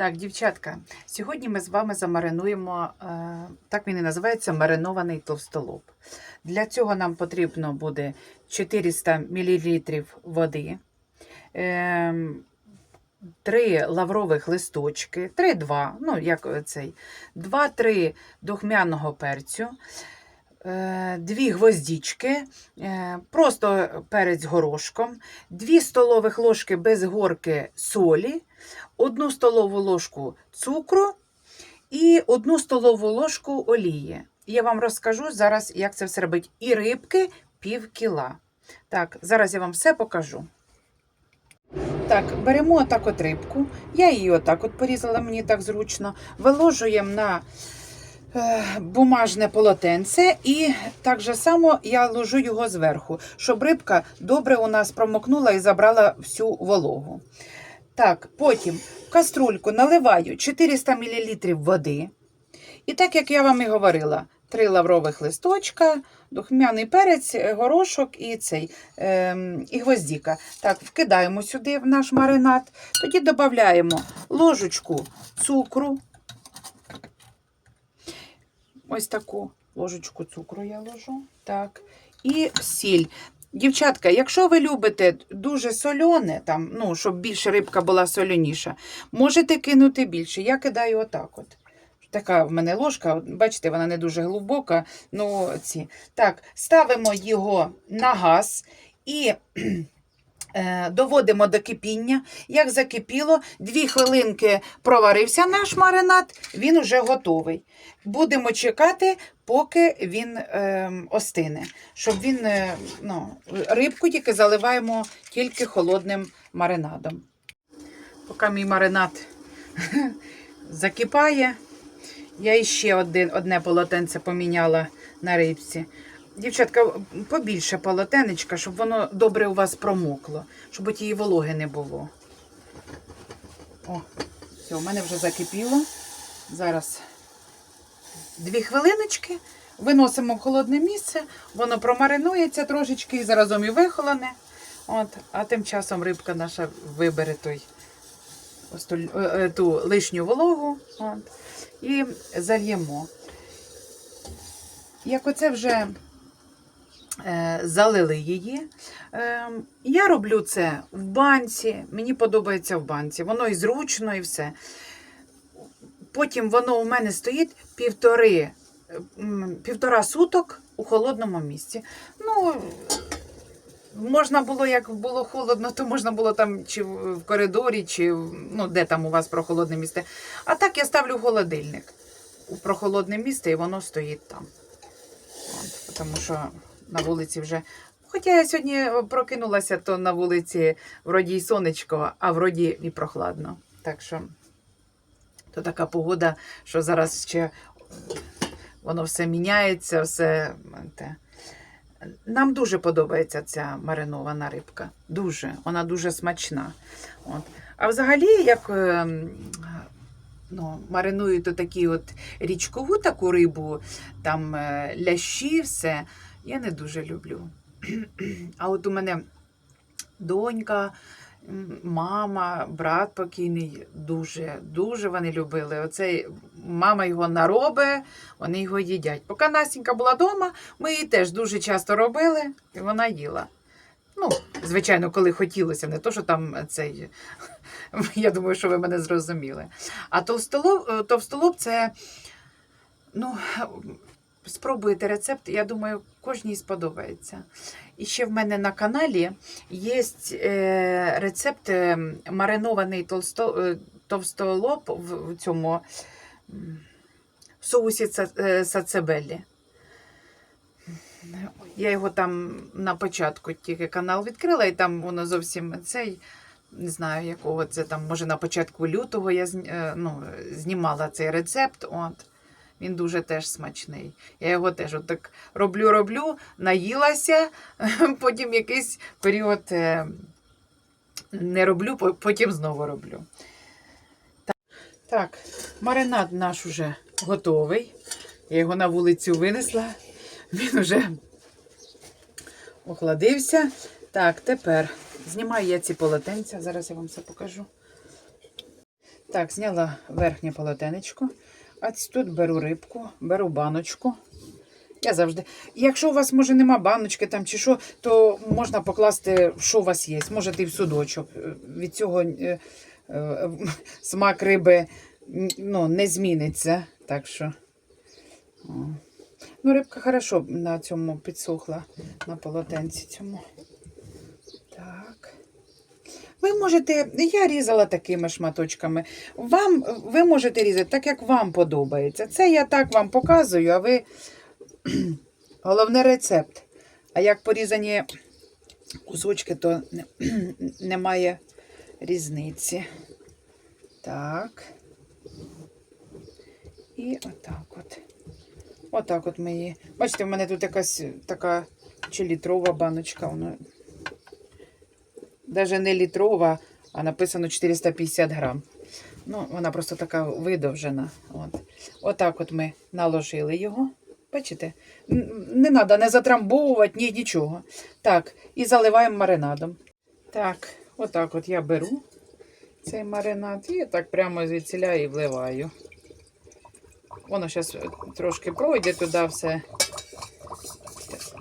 Так, дівчатка, сьогодні ми з вами замаринуємо, е, так він і називається маринований товстолоб. Для цього нам потрібно буде 400 мл води, ем, 3 лаврових листочки, 3-2, ну як цей, 2-3 духмяного перцю, е, дві гвоздічки, е, просто перець горошком, 2 столових ложки без горки солі, одну столову ложку цукру і одну столову ложку олії. Я вам розкажу зараз, як це все робить. І рибки пів кіла. Так, зараз я вам все покажу. Так, беремо отак от рибку. Я її отак от порізала, мені так зручно. Виложуємо на бумажне полотенце і так же само я ложу його зверху, щоб рибка добре у нас промокнула і забрала всю вологу. Так, потім в каструльку наливаю 400 мл води. І так, як я вам і говорила, три лаврових листочка, духмяний перець, е, горошок і цей, ем, і гвоздіка. Так, вкидаємо сюди в наш маринад. Тоді додаємо ложечку цукру. Ось таку ложечку цукру я ложу. Так. І сіль. Дівчатка, якщо ви любите дуже солене, там, ну, щоб більше рибка була соляніша, можете кинути більше. Я кидаю отак. от. Така в мене ложка, бачите, вона не дуже глибока. Ну, ці. Так, ставимо його на газ і доводимо до кипіння. Як закипіло, дві хвилинки проварився наш маринад, він уже готовий. Будемо чекати, поки він е, остине. Щоб він, е, ну, рибку тільки заливаємо тільки холодним маринадом. Поки мій маринад закипає, я ще одне полотенце поміняла на рибці. Дівчатка, побільше полотенечка, щоб воно добре у вас промокло, щоб от вологи не було. О, все, у мене вже закипіло. Зараз дві хвилиночки. Виносимо в холодне місце, воно промаринується трошечки і заразом і вихолоне. От, а тим часом рибка наша вибере той, ту, е, е, ту лишню вологу. От, і зальємо. Як оце вже залили її, е, я роблю це в банці, мені подобається в банці, воно і зручно, і все. Потім воно у мене стоїть півтори, півтора суток у холодному місці. Ну, Можна було, як було холодно, то можна було там чи в коридорі, чи ну, де там у вас прохолодне місце. А так я ставлю холодильник у прохолодне місце, і воно стоїть там. От, тому що на вулиці вже. Хоча я сьогодні прокинулася, то на вулиці вроді й сонечко, а вроді і прохладно. Так що то така погода, що зараз ще воно все міняється, все. Нам дуже подобається ця маринована рибка. Дуже. Вона дуже смачна. От. А взагалі, як ем, ну, маринують такі от річкову таку рибу, там е, лящі, все, я не дуже люблю. А от у мене донька, мама, брат покійний, дуже, дуже вони любили. Оцей мама його наробить, вони його їдять. Поки Настенька була вдома, ми її теж дуже часто робили, і вона їла. Ну, звичайно, коли хотілося, не то, що там цей. Я думаю, що ви мене зрозуміли. А товстолоб, е, товстолоб це. Ну, спробуйте рецепт, я думаю, кожній сподобається. І ще в мене на каналі є е, рецепт е, маринований толсто, е, товстолоб в, в цьому м, соусі сацебелі. Я його там на початку тільки канал відкрила, і там воно зовсім цей. Не знаю, якого це там, може, на початку лютого я ну, знімала цей рецепт. От. Він дуже теж смачний. Я його теж от так роблю, роблю, наїлася, потім якийсь період е, не роблю, потім знову роблю. Так маринад наш уже готовий. Я його на вулицю винесла. Він уже охладився. Так, тепер знімаю я ці полотенця. Зараз я вам все покажу. Так, зняла верхнє полотенечко. А тут беру рибку, беру баночку. Я завжди. Якщо у вас, може, нема баночки там чи що, то можна покласти, що у вас є. Можете і в судочок. Е, Від цього е, е, смак риби ну, не зміниться. Так що. Ну, рибка хорошо на цьому підсохла, на полотенці цьому. Ви можете, я різала такими шматочками. Вам, ви можете різати так, як вам подобається. Це я так вам показую, а ви головне рецепт. А як порізані кусочки, то немає різниці. Так. І отак от. Отак от ми її. Бачите, в мене тут якась така чи літрова баночка. Вона навіть не літрова, а написано 450 грам. Ну, вона просто така видовжена. От. Отак от ми наложили його. Бачите? Не треба не затрамбовувати, ні, нічого. Так, і заливаємо маринадом. Так, отак от я беру цей маринад і так прямо звідсіля і вливаю. Воно зараз трошки пройде туди все.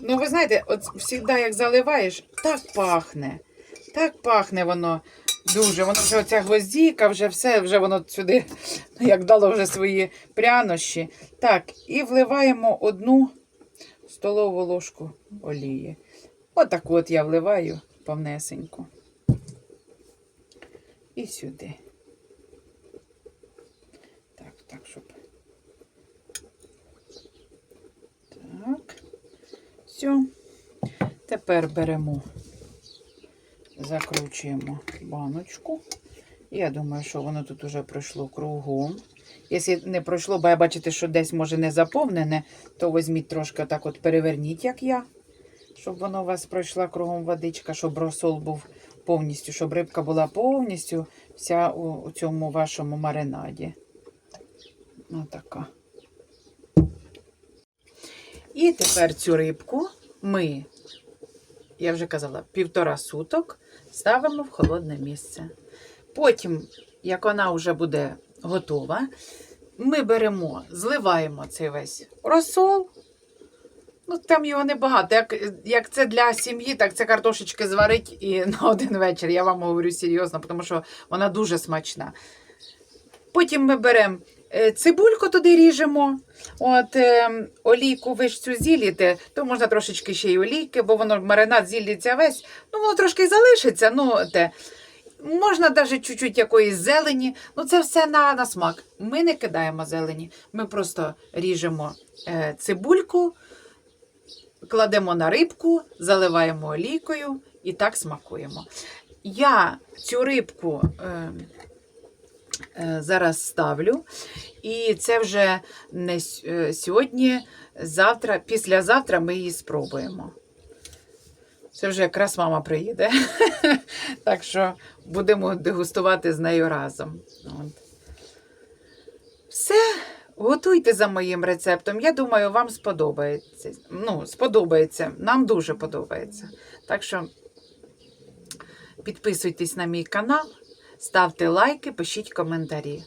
Ну, ви знаєте, от завжди, як заливаєш, так пахне. Так пахне воно дуже. Воно вже оця гвоздіка, вже все, вже воно сюди, ну, як дало вже свої прянощі. Так, і вливаємо одну столову ложку олії. Отак от я вливаю повнесеньку. І сюди. Так, так, щоб. Так. Все. Тепер беремо, закручуємо баночку. Я думаю, що воно тут уже пройшло кругом. Якщо не пройшло, бо я бачите, що десь може не заповнене, то візьміть трошки так от переверніть, як я, щоб воно у вас пройшла кругом водичка, щоб розсол був повністю, щоб рибка була повністю вся у, у цьому вашому маринаді. Отака. І тепер цю рибку ми, я вже казала, півтора суток ставимо в холодне місце. Потім, як вона вже буде готова, ми беремо, зливаємо цей весь розсол. Ну, там його небагато. Як, як це для сім'ї, так це картошечки зварить і на один вечір. Я вам говорю серйозно, тому що вона дуже смачна. Потім ми беремо цибульку туди ріжемо. От е, олійку ви ж цю зіліте, то можна трошечки ще й олійки, бо воно маринад зіллється весь. Ну, воно трошки залишиться. Ну, те. Можна навіть чуть-чуть якоїсь зелені. Ну, це все на, на смак. Ми не кидаємо зелені. Ми просто ріжемо е, цибульку, кладемо на рибку, заливаємо олійкою і так смакуємо. Я цю рибку. Е, е, зараз ставлю. І це вже не е, сьогодні, завтра, післязавтра ми її спробуємо. Це вже якраз мама приїде. так що будемо дегустувати з нею разом. От. Все, готуйте за моїм рецептом. Я думаю, вам сподобається. Ну, сподобається. Нам дуже подобається. Так що підписуйтесь на мій канал, ставте лайки, пишіть коментарі.